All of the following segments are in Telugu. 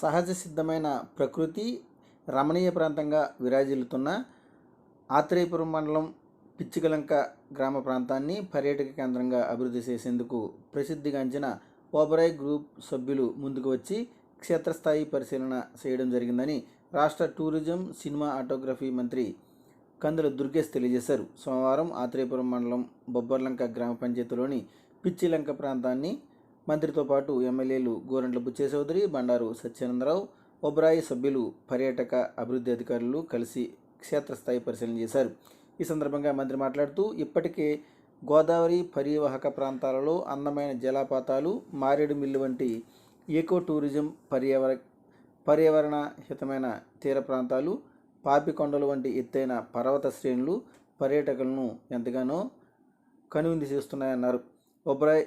సహజ సిద్ధమైన ప్రకృతి రమణీయ ప్రాంతంగా విరాజిల్లుతున్న ఆత్రేయపురం మండలం పిచ్చికలంక గ్రామ ప్రాంతాన్ని పర్యాటక కేంద్రంగా అభివృద్ధి చేసేందుకు ప్రసిద్ధిగాంచిన ఓబరాయ్ గ్రూప్ సభ్యులు ముందుకు వచ్చి క్షేత్రస్థాయి పరిశీలన చేయడం జరిగిందని రాష్ట్ర టూరిజం సినిమా ఆటోగ్రఫీ మంత్రి కందుల దుర్గేష్ తెలియజేశారు. సోమవారం ఆత్రేయపురం మండలం బొబ్బర్లంక గ్రామ పంచాయతీలోని పిచ్చిలంక ప్రాంతాన్ని మంత్రితో పాటు ఎమ్మెల్యేలు గోరంట్ల బుచ్చేచౌదరి బండారు సత్యానందరావు ఒబ్రాయి సభ్యులు పర్యాటక అభివృద్ధి అధికారులు కలిసి క్షేత్రస్థాయి పరిశీలన చేశారు. ఈ సందర్భంగా మంత్రి మాట్లాడుతూ ఇప్పటికే గోదావరి పరివాహక ప్రాంతాలలో అందమైన జలపాతాలు మారేడు మిల్లు వంటి ఏకో టూరిజం పర్యావర పర్యావరణ హితమైన తీర ప్రాంతాలు పాపికొండలు వంటి ఎత్తైన పర్వత శ్రేణులు పర్యాటకులను ఎంతగానో కనువిందు చేస్తున్నాయన్నారు. ఒబ్రాయ్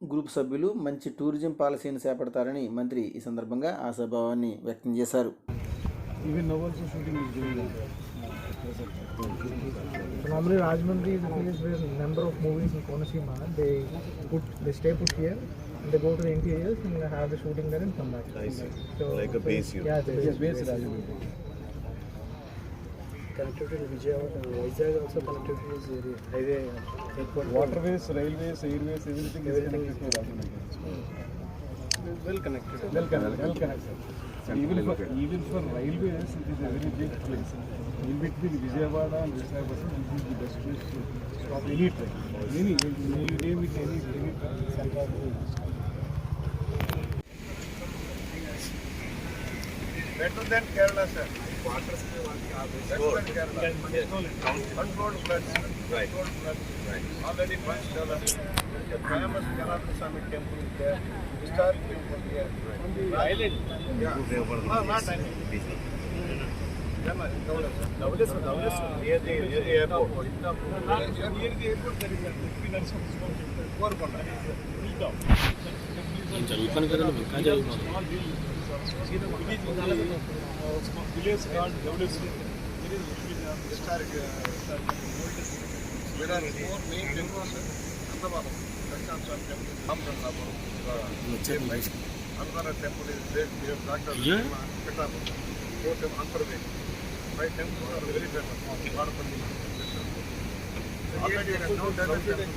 గ్రూప్ సభ్యులు మంచి టూరిజం పాలసీని చేపడతారని మంత్రి ఈ సందర్భంగా ఆశాభావాన్ని వ్యక్తం చేశారు. Normally Rajahmundry number of movies in they put they stay put here and they go the shooting connectivity to Vijayawada and Vizag also connectivity is area, highway airport. Waterways, railways, airways, everything is connected to Rajahmundry. well connected. Well connected, well connected. Even for, even for railways, it is a very big place. In between Vijayawada and Visakhapatnam, this is the best place to stop any train. Any, you name it, any, any Central better than Kerala, sir. Better than Kerala. Controlled floods. Right. Controlled floods. Right. Already once developed. There famous Janardhan Swami temple is there. Historic temple here. On the island. Yeah. No, not island. Dhawaleshwar, Dhawaleshwar. Near the, near the airport. Near the airport there is a fifteen or something. Goalkonda. Hilltop. village called Devleswar. Historic, uh, historic temple. Village card develops historic అన్నదాన temple is doctor Antarvedi my temple are very famous Vadapalli already no development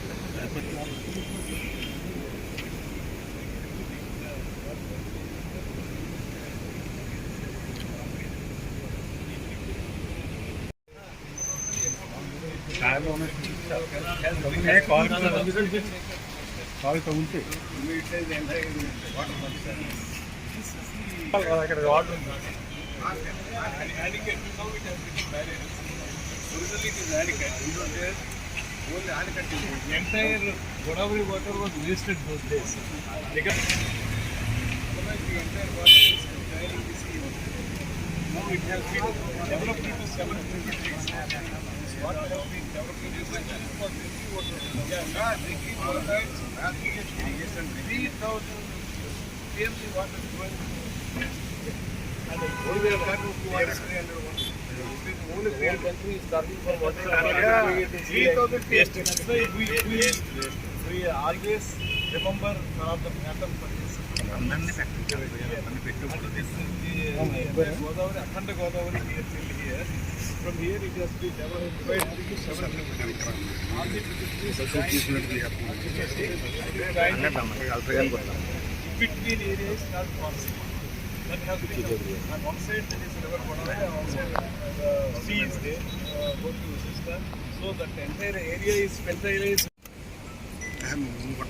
కాలు తగులుతాయి అక్కడ వాటర్ ఉంది entire Godavari water was wasted those days entire water is dialling seven different things. This water has been developed into seven for drinking water. Yeah, not drinking water, irrigation, irrigation, three thousand TMC water is going. And only we have got water three hundred water. Only three hundred. country is starting from water. Yeah, three thousand TMC. That's why we, we, we always remember one of the pattern for this. అందరినీ పెట్టాలి అందరినీ పెట్టి And this is the uh, Godavari, Akhanda Godavari here till here. From here it has been diversified to several All the between areas not possible. That has been on one side there is river Kodavai, and one side the sea is there, uh, both to system. So that entire area is fertilized. I am moving but.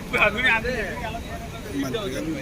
눈이 안 돼. 눈이 안 돼.